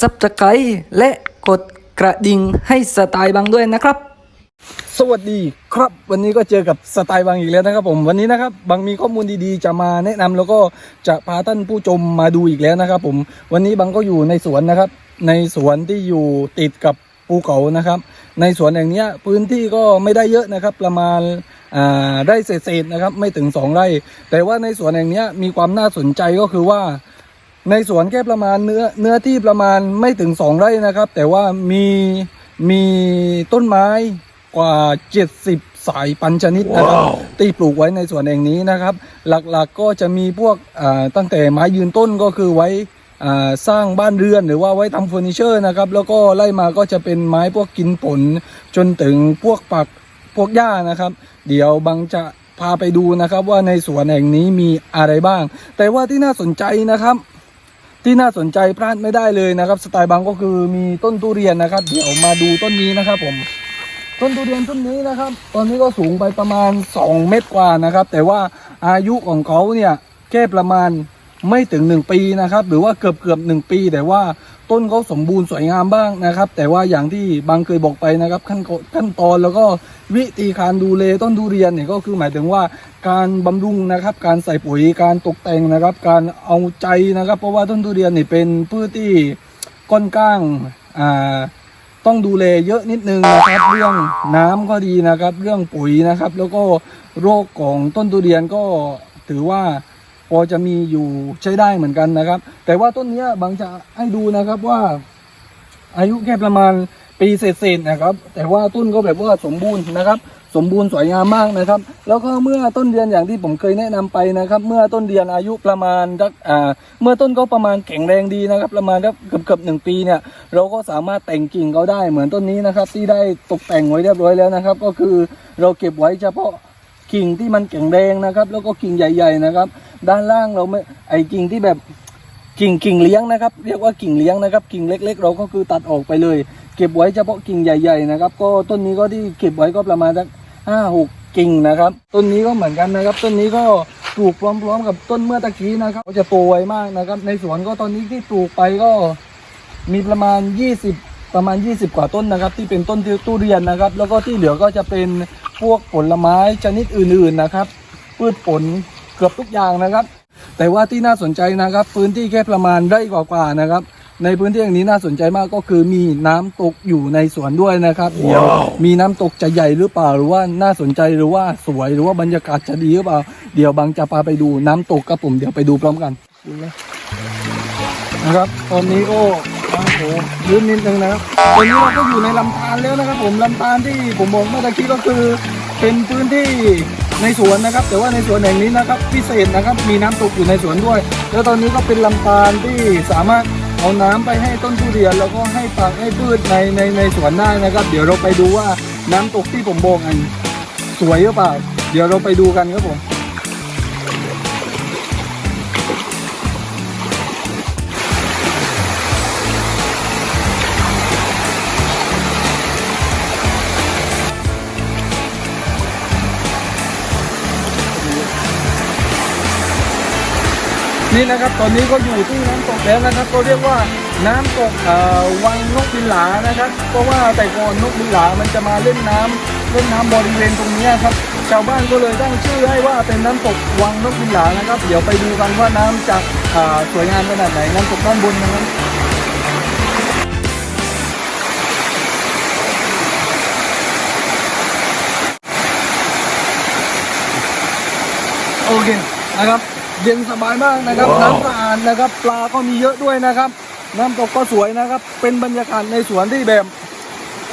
ซับสไครต์และกดกระดิ่งให้สไตล์บางด้วยนะครับ สวัสดีครับ วันนี้ก็เจอกับสไตล์บางอีกแล้วนะครับผมวันนี้นะครับบางมีข้อมูลดีๆ จะมาแนะนำแล้วก็จะพาท่านผู้ชมมาดูอีกแล้วนะครับ ผมวันนี้บางก็อยู่ในสวนนะครับ ในสวนที่อยู่ติดกับภูเขานะครับ ในสวนแห่งนี้พื้นที่ก็ไม่ได้เยอะนะครับ ประมาณอ่าได้เศษๆนะครับ ไม่ถึง 2 ไร่ แต่ว่าในสวนแห่งนี้มีความน่าสนใจก็คือว่า ในสวนแค่ประมาณเนื้อเนื้อที่ประมาณไม่ถึง2ไร่นะครับ แต่ว่ามีมีต้นไม้กว่า 70 สายพันธุ์ชนิดนะครับที่ปลูกไว้ในสวนแห่งนี้นะครับ หลักๆก็จะมีพวกอ่าตั้งแต่ไม้ยืนต้นก็คือไว้อ่าสร้างบ้านเรือนหรือว่าไว้ทำเฟอร์นิเจอร์นะครับ แล้วก็ไล่มาก็จะเป็นไม้พวกกินผล จนถึงพวกปักพวกหญ้านะครับ เดี๋ยวบางจะพาไปดูนะครับว่าในสวนแห่งนี้มีอะไรบ้าง แต่ว่าที่น่าสนใจนะครับ ที่น่าสนใจพลาดไม่ได้เลยนะครับ สไตล์บางก็คือมีต้นทุเรียนนะครับ เดี๋ยวมาดูต้นนี้นะครับ ผม ต้นทุเรียนต้นนี้นะครับ ตอนนี้ก็สูงไปประมาณ 2 เมตรกว่านะครับ แต่ว่าอายุของเขาเนี่ยแค่ประมาณไม่ถึง 1 ปีนะครับ หรือว่าเกือบเกือบหนึ่งปี แต่ว่า ต้นเขาสมบูรณ์สวยงามบ้างนะครับ แต่ว่าอย่างที่บางเคยบอกไปนะครับ ขั้นขั้นตอนแล้วก็วิธีการดูแลต้นทุเรียนเนี่ยก็คือหมายถึงว่าการบำรุงนะครับ การใส่ปุ๋ยการตกแต่งนะครับ การเอาใจนะครับ เพราะว่าต้นทุเรียนเนี่ยเป็นพืชที่ก้อนก้างอ่าต้องดูแลเยอะนิดนึงนะครับเรื่องน้ำก็ดีนะครับ เรื่องปุ๋ยนะครับ แล้วก็โรคของต้นทุเรียนก็ถือว่า พอจะมีอยู่ใช้ได้เหมือนกันนะครับ แต่ว่าต้นเนี้ยบางจะให้ดูนะครับว่า อายุแค่ประมาณปีเศษๆนะครับ แต่ว่าต้นก็แบบว่าสมบูรณ์นะครับ สมบูรณ์สวยงามมากนะครับ แล้วก็เมื่อต้นเดือนอย่างที่ผมเคยแนะนำไปนะครับ เมื่อต้นเดือนอายุประมาณสักอ่าเมื่อต้นก็ประมาณแข็งแรงดีนะครับ ประมาณกเกือบเกือบๆหนึ่งปีเนี่ย เราก็สามารถแต่งกิ่งเขาได้เหมือนต้นนี้นะครับ ที่ได้ตกแต่งไว้เรียบร้อยแล้วนะครับ ก็คือเราเก็บไว้เฉพาะ กิ่งที่มันแข็งแรงนะครับ แล้วก็กิ่งใหญ่ๆนะครับ ด้านล่างเราไม่ไอกิ่งที่แบบกิ่งกิ่งเลี้ยงนะครับ เรียกว่ากิ่งเลี้ยงนะครับ กิ่งเล็ก ๆ เราก็คือตัดออกไปเลย เก็บไว้เฉพาะกิ่งใหญ่ ๆ นะครับ ก็ต้นนี้ก็ที่เก็บไว้ก็ประมาณสักห้าหกกิ่งนะครับ ต้นนี้ก็เหมือนกันนะครับ ต้นนี้ก็ปลูกพร้อมๆ กับต้นเมื่อตะกี้นะครับก็จะโตไวมากนะครับ ในสวนก็ตอนนี้ที่ปลูกไปก็มีประมาณ 20 ประมาณ 20 กว่าต้นนะครับ ที่เป็นต้นทุเรียนนะครับ แล้วก็ที่เหลือก็จะเป็น พวกผลไม้ชนิดอื่นๆนะครับ พืชผลเกือบทุกอย่างนะครับ แต่ว่าที่น่าสนใจนะครับ พื้นที่แค่ประมาณไร่กว่าๆนะครับ ในพื้นที่อย่างนี้น่าสนใจมากก็คือมีน้ำตกอยู่ในสวนด้วยนะครับ เดี๋ยวมีน้ำตกจะใหญ่หรือเปล่าหรือว่าน่าสนใจหรือว่าสวยหรือว่าบรรยากาศจะดีหรือเปล่า เดี๋ยวบางจะพาไปดูน้ำตกครับผมเดี๋ยวไปดูพร้อมกันนะครับ ตอนนี้ก็ โอ้โหลื่นนิดนึงนะครับตอนนี้เราก็อยู่ในลำธารแล้วนะครับ ผมลำธารที่ผมบอกเมื่อตะกี้ก็คือ เป็นพื้นที่ในสวนนะครับ แต่ว่าในสวนแห่งนี้นะครับ พิเศษนะครับมีน้ำตกอยู่ในสวนด้วย แล้วตอนนี้ก็เป็นลำธารที่สามารถเอาน้ำไปให้ต้นทุเรียนแล้วก็ให้ผักให้พืชในในในสวนได้นะครับ เดี๋ยวเราไปดูว่าน้ำตกที่ผมบอกอันสวยหรือเปล่า เดี๋ยวเราไปดูกันครับผม นี่นะครับตอนนี้ก็อยู่ที่น้ำตกแล้วนะครับ ก็เรียกว่าน้ำตกวังนกบินหลานะครับ เพราะว่าแต่ก่อนนกบินหลามันจะมาเล่นน้ำเล่นน้ำบริเวณตรงนี้ครับชาวบ้านก็เลยตั้งชื่อให้ว่าเป็นน้ำตกวังนกบินหลานะครับ เดี๋ยวไปดูกันว่าน้ำจากสวยงามขนาดไหนน้ำตกด้านบนนะครับโอเคนะครับ เย็นสบายมากนะครับ น้ำสะอาดนะครับ ปลาก็มีเยอะด้วยนะครับ น้ำตกก็สวยนะครับ เป็นบรรยากาศในสวนที่แบบ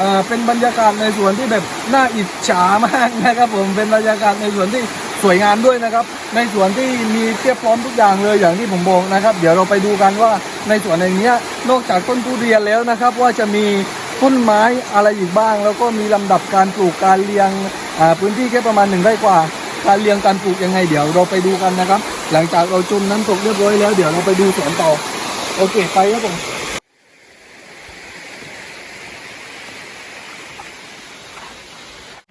อ่าเป็นบรรยากาศในสวนที่แบบน่าอิจฉามากนะครับ ผมเป็นบรรยากาศในสวนที่สวยงามด้วยนะครับ ในสวนที่มีเทียบพร้อมทุกอย่างเลยอย่างที่ผมบอกนะครับ เดี๋ยวเราไปดูกันว่าในสวนแห่งเนี้ยนอกจากต้นทุเรียนแล้วนะครับ ว่าจะมีต้นไม้อะไรอีกบ้าง แล้วก็มีลำดับการปลูกการเรียงอ่าพื้นที่แค่ประมาณหนึ่งไร่กว่า การเรียงการปลูกยังไงเดี๋ยวเราไปดูกันนะครับ หลังจากเราจุ่มน้ำตกเรียบร้อยแล้วเดี๋ยวเราไปดูสวนต่อ โอเคไปครับผม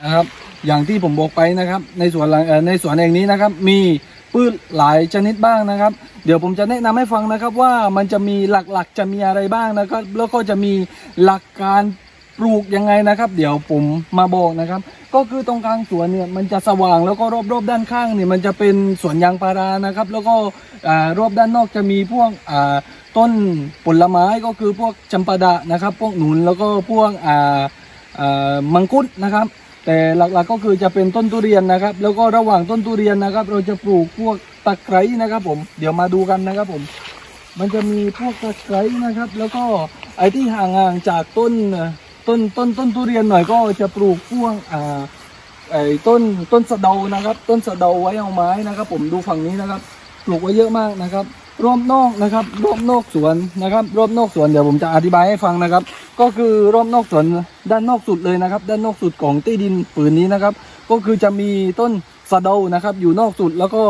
นะครับอย่างที่ผมบอกไปนะครับ ในสวนหลังในสวนแห่งนี้นะครับ มีพืชหลายชนิดบ้างนะครับ เดี๋ยวผมจะแนะนำให้ฟังนะครับว่ามันจะมีหลักๆจะมีอะไรบ้างนะครับแล้วก็จะมีหลักการปลูกยังไงนะครับ เดี๋ยวผมมาบอกนะครับ ก็คือตรงกลางสวนเนี่ยมันจะสว่างแล้วก็รอบๆด้านข้างเนี่ยมันจะเป็นสวนยางพารานะครับ แล้วก็รอบด้านนอกจะมีพวกต้นผลไม้ก็คือพวกจำปาดะนะครับ พวกหนุนแล้วก็พวกมังคุดนะครับ แต่หลักๆก็คือจะเป็นต้นทุเรียนนะครับ แล้วก็ระหว่างต้นทุเรียนนะครับ เราจะปลูกพวกตะไคร้นะครับ ผมเดี๋ยวมาดูกันนะครับผม มันจะมีพวกตะไคร้นะครับ แล้วก็ไอ้ที่ห่างๆจากต้น ต้นต้นต้นทุเรียนหน่อยก็จะปลูกพวกอ่าไอ้ต้นต้นสะเดานะครับ ต้นสะเดาไว้เอาไม้นะครับ ผมดูฝั่งนี้นะครับ ปลูกไว้เยอะมากนะครับ รอบนอกนะครับ รอบนอกสวนนะครับ รอบนอกสวนเดี๋ยวผมจะอธิบายให้ฟังนะครับ ก็คือรอบนอกสวนด้านนอกสุดเลยนะครับ ด้านนอกสุดของที่ดินผืนนี้นะครับ ก็คือจะมีต้นสะเดานะครับ อยู่นอกสุดแล้วก็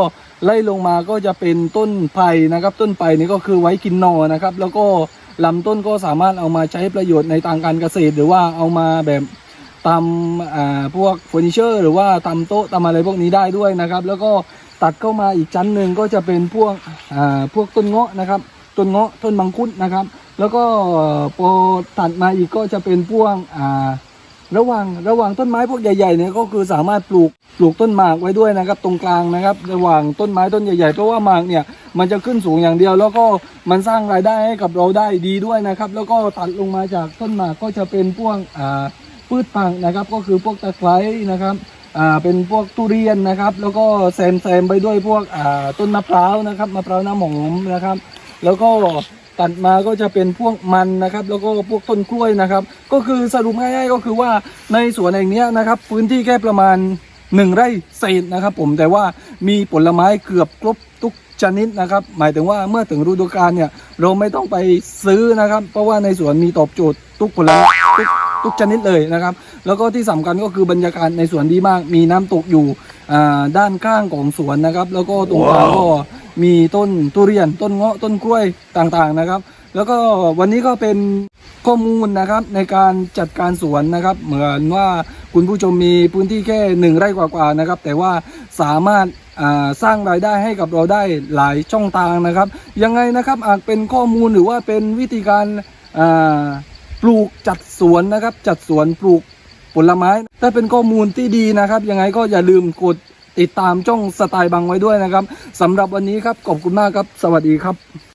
ไล่ลงมาก็จะเป็นต้นไผ่นะครับ ต้นไผ่นี่ก็คือไว้กินนอนะครับ แล้วก็ ลำต้นก็สามารถเอามาใช้ประโยชน์ในทางการเกษตร หรือว่าเอามาแบบทำอ่าพวกเฟอร์นิเจอร์ หรือว่าทำโต๊ะทำอะไรพวกนี้ได้ด้วยนะครับ แล้วก็ตัดเข้ามาอีกชั้นหนึ่งก็จะเป็นพวกอ่าพวกต้นเงาะนะครับต้นเงาะต้นมังคุดนะครับ แล้วก็พอตัดมาอีกก็จะเป็นพวกอ่า ระหว่างระหว่างต้นไม้พวกใหญ่ๆเนี่ยก็คือสามารถปลูกปลูกต้นหมากไว้ด้วยนะครับ ตรงกลางนะครับ ระหว่างต้นไม้ต้นใหญ่ๆเพราะว่าหมากเนี่ยมันจะขึ้นสูงอย่างเดียว แล้วก็มันสร้างรายได้ให้กับเราได้ดีด้วยนะครับ แล้วก็ตัดลงมาจากต้นหมากก็จะเป็นพวกอ่าพืชผักนะครับ ก็คือพวกตะไคร้นะครับอ่าเป็นพวกทุเรียนนะครับ แล้วก็แซมแซมไปด้วยพวกอ่าต้นมะพร้าวนะครับมะพร้าวน้ำหอมนะครับ แล้วก็ ตัดมาก็จะเป็นพวกมันนะครับ แล้วก็พวกต้นกล้วยนะครับ ก็คือสรุปง่ายๆก็คือว่าในสวนแห่งนี้นะครับ พื้นที่แค่ประมาณหนึ่งไร่เศษนะครับผมแต่ว่ามีผลไม้เกือบครบทุกชนิดนะครับ หมายถึงว่าเมื่อถึงฤดูกาลเนี่ยเราไม่ต้องไปซื้อนะครับ เพราะว่าในสวนมีตอบโจทย์ทุกผลไม้ทุกทุกชนิดเลยนะครับ แล้วก็ที่สำคัญก็คือบรรยากาศในสวนดีมาก มีน้ำตกอยู่ด้านข้างของสวนนะครับ แล้วก็ตรงกลางก็ มีต้นทุเรียน ต้นเงาะต้นกล้วยต่างๆนะครับ แล้วก็วันนี้ก็เป็นข้อมูลนะครับในการจัดการสวนนะครับ เหมือนว่าคุณผู้ชมมีพื้นที่แค่หนึ่งไร่กว่าๆนะครับ แต่ว่าสามารถสร้างรายได้ให้กับเราได้หลายช่องทางนะครับ ยังไงนะครับอาจเป็นข้อมูลหรือว่าเป็นวิธีการปลูกจัดสวนนะครับ จัดสวนปลูกผลไม้ถ้าเป็นข้อมูลที่ดีนะครับ ยังไงก็อย่าลืมกด ติดตามช่องสไตล์บังไว้ด้วยนะครับสำหรับวันนี้ครับขอบคุณมากครับ สวัสดีครับ